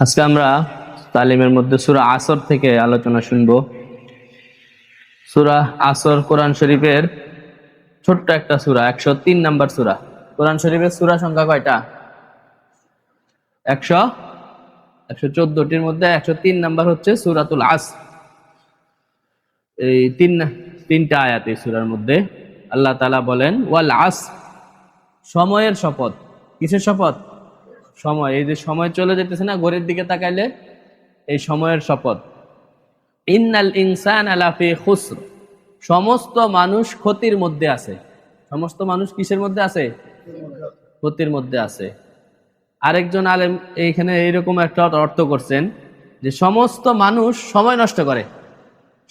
আজকে আমরা তালিমের মধ্যে সুরা আসর থেকে আলোচনা শুনব। সুরা আসর কোরআন শরীফের ছোট্ট একটা সুরা, একশো তিন নাম্বার সুরা। কোরআন শরীফের সুরা সংখ্যা কয়টা? একশো একশো চোদ্দটির মধ্যে একশো তিন নাম্বার হচ্ছে সুরাতুল আস। এই তিন, তিনটা আয়াত এই সুরার মধ্যে। আল্লাহ তালা বলেন, ওয়াল আস, সময়ের শপথ। কিসের শপথ? সময়, এই যে সময় চলে যেতেছে না ঘড়ির দিকে তাকাইলে এই সময়ের শপথ। ইন্নাল ইনসান আলাফি খুসর। সমস্ত মানুষ ক্ষতির মধ্যে আছে। সমস্ত মানুষ কিসের মধ্যে আছে? ক্ষতির মধ্যে আছে। আরেকজন আলেম এইখানে এইরকম একটা অর্থ করছেন যে সমস্ত মানুষ সময় নষ্ট করে।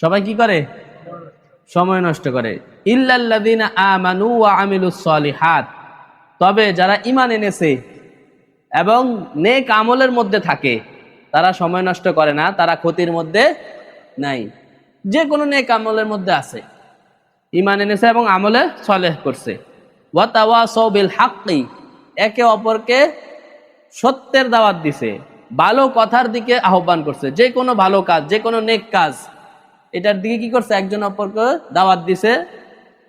সবাই কি করে? সময় নষ্ট করে। ইল্লাল্লাযিনা আমানু ওয়া আমিলুস সলিহাত। তবে যারা ঈমান এনেছে এবং নেক আমলের মধ্যে থাকে। তারা সময় নষ্ট করে না, তারা ক্ষতির মধ্যে নাই। যে কোনো নেক আমলের মধ্যে আছে। ইমান এনেছে এবং আমলে সলেহ করছে। একে অপরকে সত্যের দাওয়াত দিছে, ভালো কথার দিকে আহ্বান করছে। যে কোনো ভালো কাজ যে কোনো নেক কাজ, এটার দিকে কি করছে? একজন অপরকে দাওয়াত দিছে,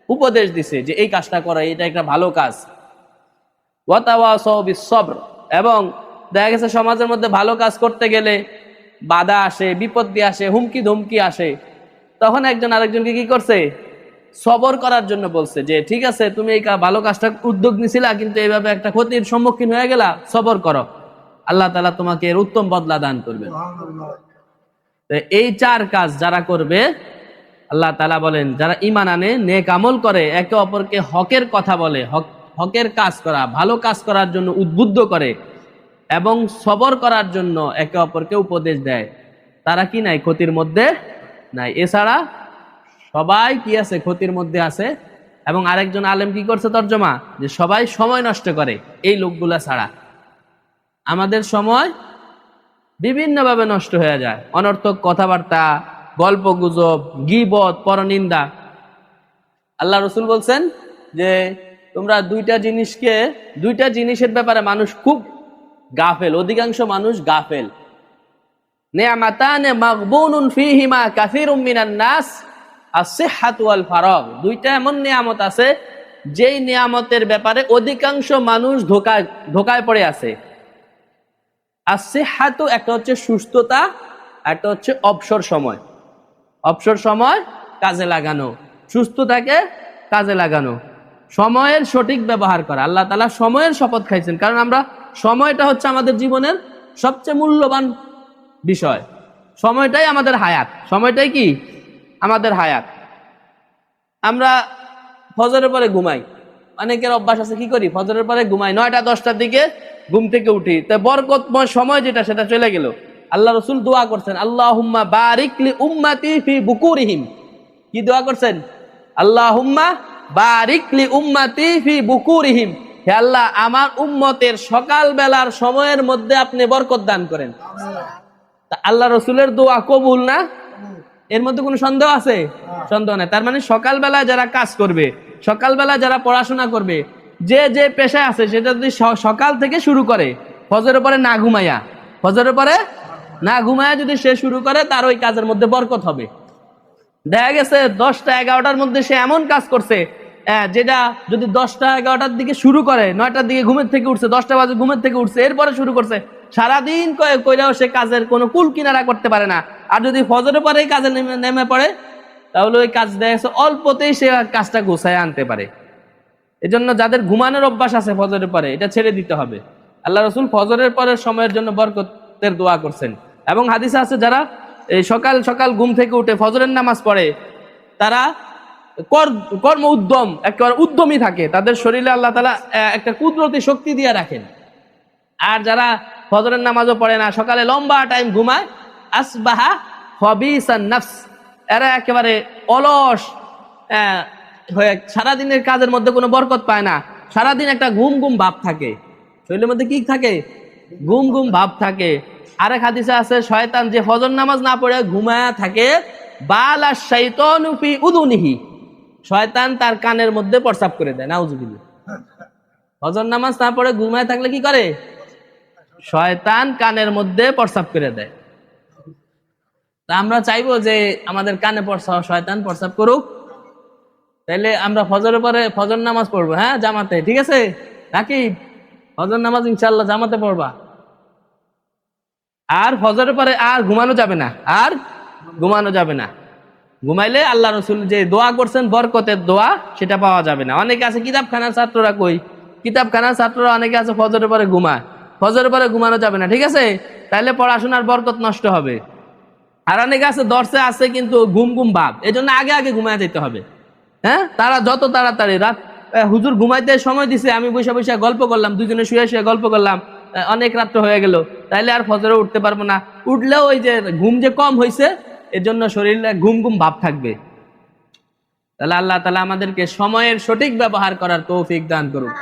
উপদেশ দিছে যে, এই কাজটা করা, এটা একটা ভালো কাজ। ওয়াতাওয়াসাউ বিস সবর এবং দেখা গেছে সমাজের মধ্যে ভালো কাজ করতে গেলে বাধা আসে, বিপত্তি আসে হুমকি ধমকি আসে। তখন একজন আরেকজনকে কি করছে? সবর করার জন্য বলছে যে, ঠিক আছে, তুমি এই ভালো কাজটা উদ্যোগ নিছিলা, কিন্তু এইভাবে একটা ক্ষতির সম্মুখীন হয়ে গেলা, সবর করো। আল্লাহ তালা তোমাকে এর উত্তম বদলা দান করবে এই চার কাজ যারা করবে, আল্লাহ তালা বলেন, যারা ইমান আনে, নেক আমল করে, একে অপরকে হকের কথা বলে, হক হকের কাজ করা, ভালো কাজ করার জন্য উদ্বুদ্ধ করে এবং সবর করার জন্য একে অপরকে উপদেশ দেয়। তারা কি নাই? ক্ষতির মধ্যে নাই। এছাড়া সবাই কি আছে? ক্ষতির মধ্যে আছে। এবং আরেকজন আলেম কি করছে তর্জমা? যে সবাই সময় নষ্ট করে এই লোকগুলা ছাড়া। আমাদের সময় বিভিন্নভাবে নষ্ট হয়ে যায়। অনর্থক কথাবার্তা গল্প গুজব গিবত, পরনিন্দা। আল্লাহ রসুল বলছেন যে তোমরা দুইটা জিনিসকে, দুইটা জিনিসের ব্যাপারে মানুষ খুব গাফেল, অধিকাংশ মানুষ গাফেল। দুইটা এমন নিয়ামত আছে, যেই নিয়ামতের ব্যাপারে অধিকাংশ মানুষ ধোকায় ধোকায় পড়ে আছে। as-সিহহাতু একটা হচ্ছে সুস্থতা, একটা হচ্ছে অবসর সময়। অবসর সময় কাজে লাগানো। সুস্থতাকে কাজে লাগানো। সময়ের সঠিক ব্যবহার করা। আল্লাহ তালা সময়ের শপথ খাইছেন। কারণ আমরা সময়টা হচ্ছে আমাদের জীবনের সবচেয়ে মূল্যবান বিষয়। সময়টাই আমাদের হায়াত। সময়টাই কি? আমাদের হায়াত। আমরা ফজরের পরে ঘুমাই। অনেকের অভ্যাস আছে, কি করি? ফজরের পরে ঘুমাই। নয়টা, দশটার দিকে ঘুম থেকে উঠি। তা বরকতময় সময় যেটা, সেটা চলে গেল। আল্লাহ রসুল দোয়া করছেন আল্লাহ হুম্মা বারিকলি উম্মাতি ফি বুকুরিহিম। কি দোয়া করছেন? আল্লাহ হুম্মা বারিকলি উম্মাতি ফি বুকুরিহিম। হে আল্লাহ, আমার উম্মতের সকাল বেলার সময়ের মধ্যে আপনি বরকত দান করেন। আল্লাহ রসুলের দোয়া কবুল না? এর মধ্যে কোনো সন্দেহ আছে? সন্দেহ নেই। তার মানে সকালবেলা যারা কাজ করবে, সকালবেলা যারা পড়াশোনা করবে, যে যে পেশায় আছে, সেটা যদি সকাল থেকে শুরু করে, ফজরের পরে না ঘুমাইয়া ফজরের পরে না ঘুমাইয়া যদি সে শুরু করে, তার ওই কাজের মধ্যে বরকত হবে। দেখা গেছে দশটা এগারোটার মধ্যে সে এমন কাজ করছে আহ, যেটা যদি দশটা এগারোটার দিকে শুরু করে নয়টার দিকে ঘুমের থেকে উঠছে দশটা বাজে ঘুমের থেকে উঠছে এরপরে শুরু করছে সারাদিন কয়ে কইরাও সে কাজের কোনো কুল কিনারা করতে পারে না। আর যদি ফজরের পরেই কাজে নেমে নেমে পড়ে তাহলে ওই কাজ দেখা গেছে অল্পতেই সে কাজটা গুছায় আনতে পারে। এজন্য যাদের ঘুমানোর অভ্যাস আছে ফজরের পরে এটা ছেড়ে দিতে হবে। আল্লাহ রসুল ফজরের পরের সময়ের জন্য বরকতের দোয়া করছেন। এবং হাদিসে আছে যারা সকাল সকাল ঘুম থেকে উঠে ফজরের নামাজ পড়ে, তারা কর- কর্ম উদ্যম, একেবারে উদ্যমী থাকে। তাদের শরীরে আল্লাহ তালা একটা কুদরতি শক্তি দিয়ে রাখেন। আর যারা ফজরের নামাজও পড়ে না, সকালে লম্বা টাইম ঘুমায়, আসবাহা হবিসান নাফস। এরা একেবারে অলস হয়ে সারাদিনের কাজের মধ্যে কোনো বরকত পায় না। সারাদিন একটা ঘুম ঘুম ভাব থাকে। শরীরের মধ্যে কি থাকে? ঘুম ঘুম ভাব থাকে। আরেক হাদিসে আছে, শয়তান যে ফজর নামাজ না পড়ে ঘুমায়া থাকে, বালা শৈতনুফি উদুনিহি। শয়তান তার কানের মধ্যে প্রস্রাব করে দেয়, নাউজুবিল্লাহ। ফজর নামাজ না পড়ে ঘুমায় থাকলে কি করে? শয়তান কানের মধ্যে প্রসাব করে দেয়। তা আমরা চাইব যে আমাদের কানে শয়তান প্রসাব করুক। তাইলে আমরা ফজরের পরে ফজর নামাজ পড়ব হ্যাঁ জামাতে, ঠিক আছে? নাকি ফজর নামাজ ইনশাল্লাহ জামাতে পড়বা। আর ফজরের পরে আর ঘুমানো যাবে না, আর ঘুমানো যাবে না। ঘুমাইলে আল্লাহ রসুল যে দোয়া করছেন, বরকতের দোয়া, সেটা পাওয়া যাবে না। অনেকে আছে কিতাবখানার ছাত্ররা কই, কিতাবখানার ছাত্ররা অনেকে আছে ফজরের পরে ঘুমায়। ফজরের পরে ঘুমানো যাবে না, ঠিক আছে? তাহলে পড়াশোনার বরকত নষ্ট হবে। আর অনেকে আছে, দর্শে আছে কিন্তু ঘুম ঘুম ভাব এই জন্য আগে আগে ঘুমায় যেতে হবে। হ্যাঁ? তারা যত তাড়াতাড়ি রাত হুজুর ঘুমাইতে সময় দিছে, আমি বসে বসে গল্প করলাম, দুজনে শুয়ে শুয়ে গল্প করলাম অনেক রাত্র হয়ে গেল। তাইলে আর ফজরে উঠতে পারব না। উঠলেও ওই যে ঘুম যে কম হয়েছে এর জন্য শরীরে ঘুম ঘুম ভাব থাকবে। তাহলে আল্লাহ তালা আমাদেরকে সময়ের সঠিক ব্যবহার করার তৌফিক দান করুক।